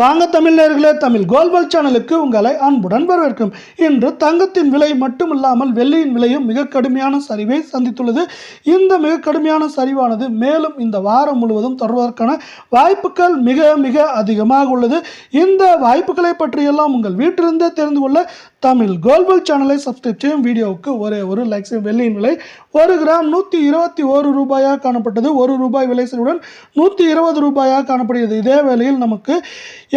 வாங்க தமிழர்களே தமிழ் கோல்பல் சேனலுக்கு உங்களை அன்புடன் வரவேற்கும். இன்று தங்கத்தின் விலை மட்டுமில்லாமல் வெள்ளியின் விலையும் மிக கடுமையான சரிவை சந்தித்துள்ளது. இந்த மிக கடுமையான சரிவானது மேலும் இந்த வாரம் முழுவதும் தொடர்வதற்கான வாய்ப்புகள் மிக மிக அதிகமாக உள்ளது. இந்த வாய்ப்புகளை பற்றியெல்லாம் உங்கள் வீட்டிலிருந்தே தெரிந்து கொள்ள தமிழ் கோல்பல் சேனலை சப்ஸ்கிரைப் செய்யும் வீடியோவுக்கு ஒரே ஒரு லைக் செய்யும் வெள்ளியின் விலை ஒரு கிராம் நூற்றி இருபத்தி ஒரு ரூபாயாக காணப்பட்டது. ஒரு ரூபாய் விலை செலவுடன் நூற்றி இருபது ரூபாயாக காணப்படுகிறது. இதே வேளையில் நமக்கு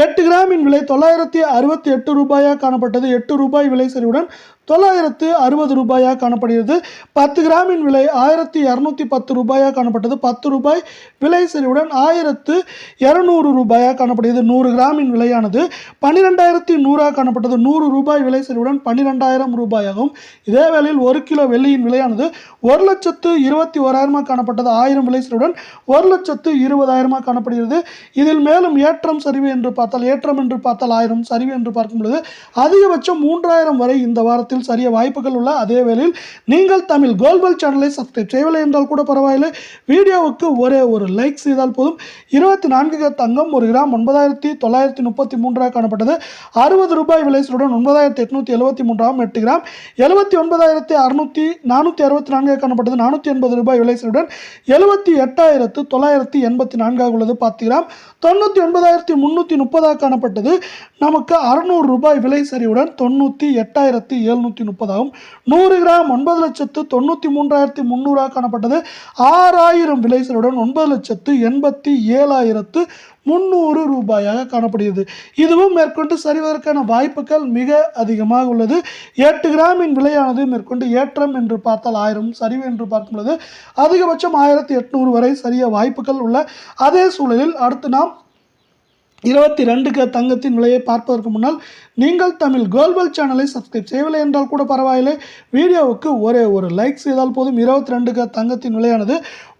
எட்டு கிராமின் விலை தொள்ளாயிரத்தி அறுபத்தி எட்டு ரூபாயாக காணப்பட்டது. எட்டு ரூபாய் விலை சரிவுடன் தொள்ளாயிரத்து அறுபது ரூபாயாக காணப்படுகிறது. பத்து கிராமின் விலை ஆயிரத்தி இரநூத்தி பத்து ரூபாயாக காணப்பட்டது. பத்து ரூபாய் விலை சரிவுடன் ஆயிரத்து இரநூறு ரூபாயாக காணப்படுகிறது. நூறு கிராமின் விலையானது பன்னிரெண்டாயிரத்தி நூறாக காணப்பட்டது. நூறு ரூபாய் விலை சரிவுடன் பன்னிரெண்டாயிரம் ரூபாயாகும் இதே வேளையில் ஒரு கிலோ வெள்ளியின் விலையானது ஒரு லட்சத்து இருபத்தி ஓராயிரமாக காணப்பட்டது. ஆயிரம் விலை சரிவுடன் ஒரு லட்சத்து இருபதாயிரமாக காணப்படுகிறது. இதில் மேலும் ஏற்றம் சரிவு என்று பார்த்தால் ஏற்றம் என்று பார்த்தால் ஆயிரம் சரிவு என்று பார்க்கும் பொழுது அதிகபட்சம் மூன்றாயிரம் வரை இந்த வாரத்தில் சரிய வாய்ப்புகள் உள்ள அதே வேளையில் நீங்கள் தமிழ் கோல்பல் சேனலை சப்ஸ்கிரைப் செய்யவில்லை என்றால் கூட பரவாயில்லை. வீடியோவுக்கு ஒரே ஒரு லைக் செய்தால் போதும். இருபத்தி நான்கு தங்கம் ஒரு கிராம் ஒன்பதாயிரத்தி தொள்ளாயிரத்தி முப்பத்தி மூன்றாக காணப்பட்டது. அறுபது ரூபாய் விலைசலுடன் ஒன்பதாயிரத்தி எட்நூற்றி எழுபத்தி மூன்றாம் எட்டு கிராம். எழுபத்தி ஒன்பதாயிரத்தி அறுநூற்றி நானூற்றி அறுபத்தி நான்காக காணப்பட்டது. நானூற்றி எண்பது ரூபாய் விலைசுடன் எழுபத்தி எட்டாயிரத்து தொள்ளாயிரத்தி எண்பத்தி நான்காக உள்ளது பத்து கிராம். தொண்ணூற்றி ஒன்பதாயிரத்தி முந்நூற்றி முப்பதாக காணப்பட்டது. நமக்கு அறுநூறு ரூபாய் விலை சரிவுடன் தொண்ணூற்றி எட்டாயிரத்தி முந்நூற்றி முப்பதாகும். நூறு கிராம் ஒன்பது லட்சத்து தொண்ணூற்றி மூன்றாயிரத்தி முந்நூறாக காணப்பட்டது. ஆறாயிரம் விளைச்சலுடன் ஒன்பது லட்சத்து எண்பத்தி ஏழாயிரத்து முந்நூறு ரூபாயாக காணப்படுகிறது. இதுவும் மேற்கொண்டு சரிவதற்கான வாய்ப்புகள் மிக அதிகமாக உள்ளது. எட்டு கிராமின் விலையானது மேற்கொண்டு ஏற்றம் என்று பார்த்தால் ஆயிரம் சரிவு என்று பார்க்கும் பொழுது அதிகபட்சம் ஆயிரத்தி எட்நூறு வரை சரிய வாய்ப்புகள் உள்ள அதே சூழலில் அடுத்து நாம் இருபத்தி ரெண்டுக்கு தங்கத்தின் விலையை பார்ப்பதற்கு முன்னால் நீங்கள் தமிழ் கோல்பல் சேனலை சப்ஸ்கிரைப் செய்யவில்லை என்றால் கூட பரவாயில்லை. வீடியோவுக்கு ஒரே ஒரு லைக் செய்தால் போதும். இருபத்தி ரெண்டுக்கு தங்கத்தின் விலையானது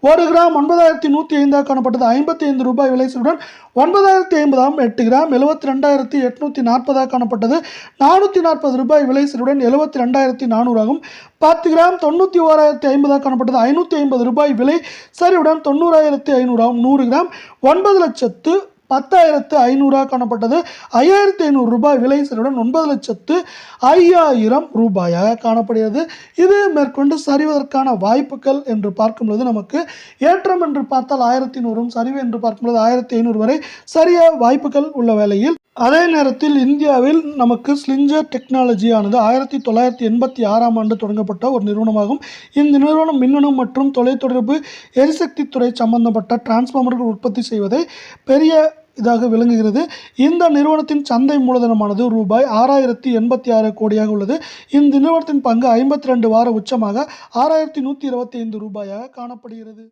ஒரு கிராம் ஒன்பதாயிரத்தி நூற்றி ஐந்தாக காணப்பட்டது. ஐம்பத்தி ஐந்து ரூபாய் விலைசுடன் ஒன்பதாயிரத்தி ஐம்பதாம் எட்டு கிராம் எழுபத்தி ரெண்டாயிரத்தி எட்நூற்றி நாற்பதாக காணப்பட்டது. நானூற்றி நாற்பது ரூபாய் விலைசுடன் எழுபத்தி ரெண்டாயிரத்தி நானூறாகும் பத்து கிராம் தொண்ணூற்றி ஓராயிரத்தி ஐம்பதாக காணப்பட்டது. ஐநூற்றி ஐம்பது ரூபாய் விலை சரிவுடன் தொண்ணூறாயிரத்தி ஐநூறாகும் நூறு கிராம் ஒன்பது லட்சத்து பத்தாயிரத்து ஐநூறாக காணப்பட்டது. ஐயாயிரத்தி ஐநூறு ரூபாய் விலை சரிவுடன் ஒன்பது லட்சத்து ஐயாயிரம் ரூபாயாக காணப்படுகிறது. இது மேற்கொண்டு சரிவதற்கான வாய்ப்புகள் என்று பார்க்கும்பொழுது நமக்கு ஏற்றம் என்று பார்த்தால் ஆயிரத்தி நூறும் சரிவு என்று பார்க்கும்பொழுது ஆயிரத்தி ஐநூறு வரை சரிய வாய்ப்புகள் உள்ள வேளையில் அதே நேரத்தில் இந்தியாவில் நமக்கு ஸ்லிஞ்சர் டெக்னாலஜியானது ஆயிரத்தி தொள்ளாயிரத்தி எண்பத்தி ஆறாம் ஆண்டு தொடங்கப்பட்ட ஒரு நிறுவனமாகும். இந்த நிறுவனம் மின்னணு மற்றும் தொலைத்தொடர்பு எரிசக்தி துறை சம்பந்தப்பட்ட டிரான்ஸ்ஃபார்மர்கள் உற்பத்தி செய்வதை பெரிய இதாக விளங்குகிறது. இந்த நிறுவனத்தின் சந்தை மூலதனமானது ரூபாய் ஆறாயிரத்தி எண்பத்தி ஆறு கோடியாக உள்ளது. இந்த நிறுவனத்தின் பங்கு ஐம்பத்தி ரெண்டு வார உச்சமாக ஆறாயிரத்தி நூற்றி இருபத்தி ஐந்து ரூபாயாக காணப்படுகிறது.